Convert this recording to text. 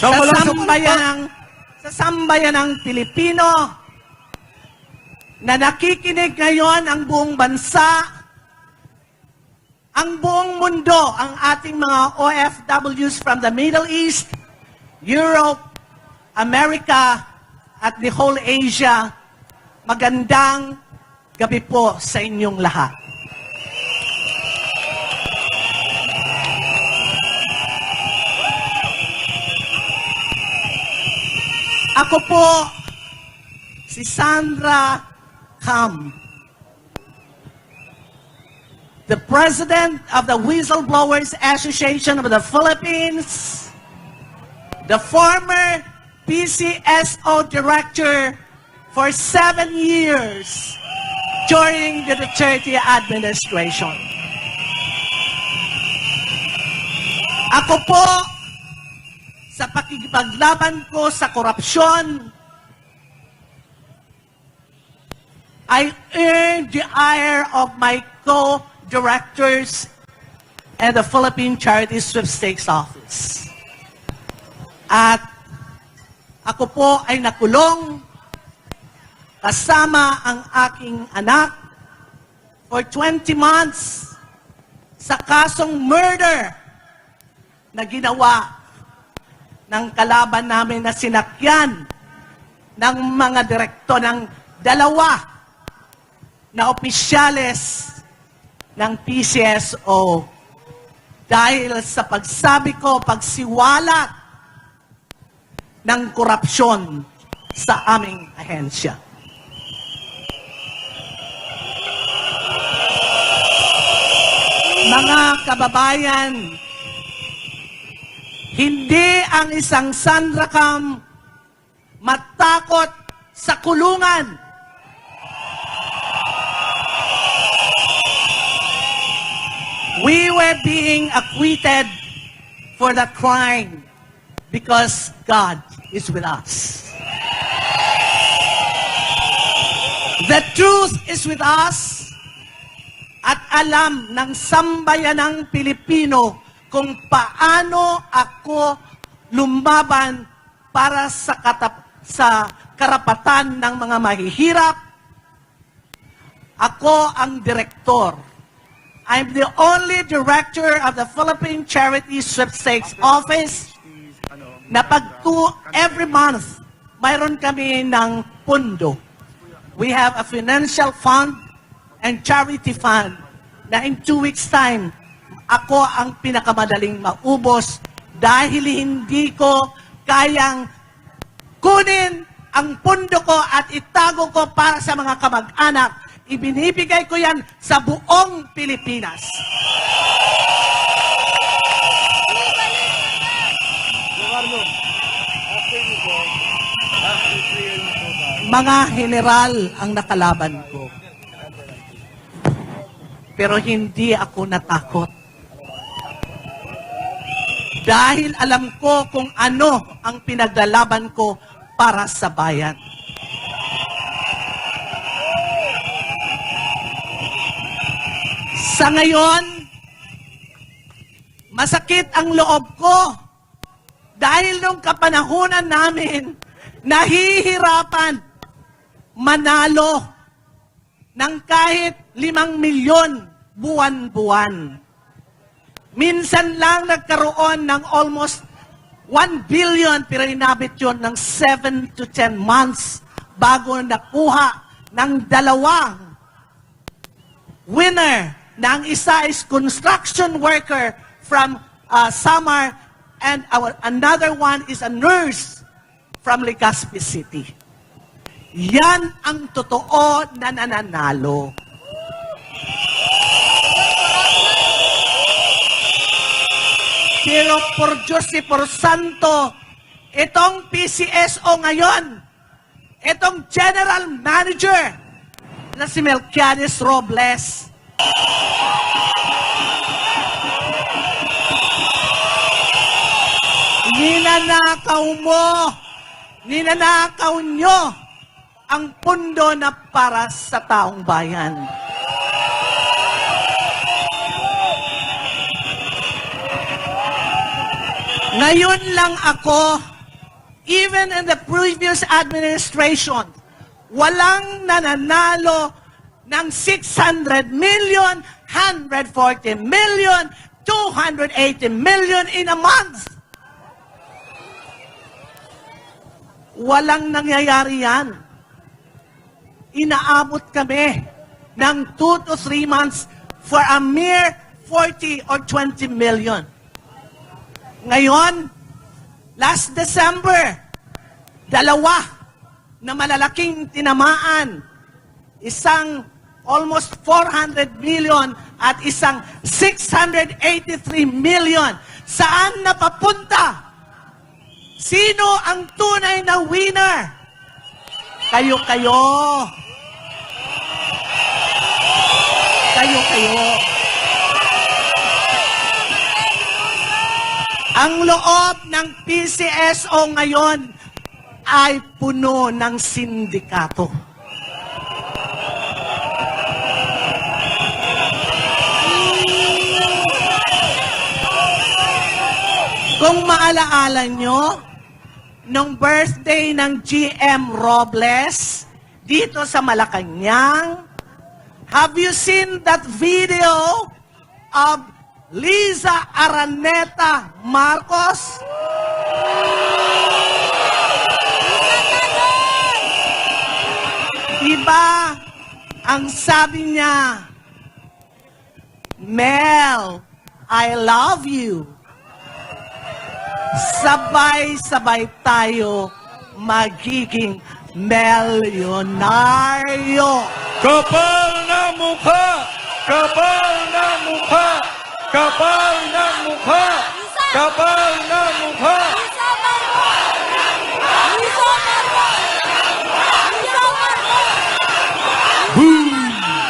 Sa walang sambayanang sa sambayanang Pilipino na nakikinig ngayon ang buong bansa, ang buong mundo, ang ating mga OFWs from the Middle East, Europe, America, at the whole Asia, magandang gabi po sa inyong lahat. Ako po, si Sandra the President of the Whistleblowers Association of the Philippines, the former PCSO Director for seven years during the Duterte administration. Ako po, sa pakikipaglaban ko sa korupsyon, I earned the ire of my co-directors and the Philippine Charity Sweepstakes Office. At ako po ay nakulong kasama ang aking anak for 20 months sa kasong murder na ginawa ng kalaban namin na sinakyan ng mga direkto ng dalawa na opisyales ng PCSO dahil sa pagsabi ko, pagsiwalat ng korupsyon sa aming ahensya. Mga kababayan, hindi ang isang Sandrakam matakot sa kulungan. We were being acquitted for the crime because God is with us. The truth is with us at alam ng sambayanang Pilipino kung paano ako lumaban para sa, katap- sa karapatan ng mga mahihirap. Ako ang direktor. I'm the only director of the Philippine Charity Sweepstakes Office na pag two, every month, mayroon kami ng pundo. We have a financial fund and charity fund na in two weeks time, ako ang pinakamadaling maubos dahil hindi ko kayang kunin ang pundo ko at itago ko para sa mga kamag-anak. Ibinibigay ko yan sa buong Pilipinas. Mga general ang nakalaban ko. Pero hindi ako natakot. Dahil alam ko kung ano ang pinaglalaban ko para sa bayan. Sa ngayon, masakit ang loob ko dahil nung kapanahunan namin, nahihirapan manalo ng kahit limang milyon buwan-buwan. Minsan lang nagkaroon ng almost 1 billion pero inabot yun ng 7 to 10 months bago nakuha ng dalawang winner na isa is construction worker from uh, Samar and our, another one is a nurse from Legazpi City. Yan ang totoo na nananalo. Pero por Diyos por Santo, itong PCSO ngayon, itong General Manager na si Melquiades Robles, ninanakaw mo, ninanakaw nyo ang pundo na para sa taong bayan. Ngayon lang ako even in the previous administration, walang nananalo ng 600 million, 140 million, 280 million in a month. Walang nangyayari yan. Inaabot kami ng 2 to 3 months for a mere 40 or 20 million. Ngayon, last December, dalawa na malalaking tinamaan. Isang almost 400 million at isang 683 million. Saan napapunta? Sino ang tunay na winner? Kayo-kayo. Kayo-kayo. Ang loob ng PCSO ngayon ay puno ng sindikato. Kung maalaala nyo, nung birthday ng GM Robles dito sa Malacanang, have you seen that video of Liza Araneta Marcos? Diba, ang sabi niya, Mel, I love you. Sabay-sabay tayo magiging milyonaryo. Kapal na mukha! Kapal na mukha! Kapal na mukha! Kapal na mukha!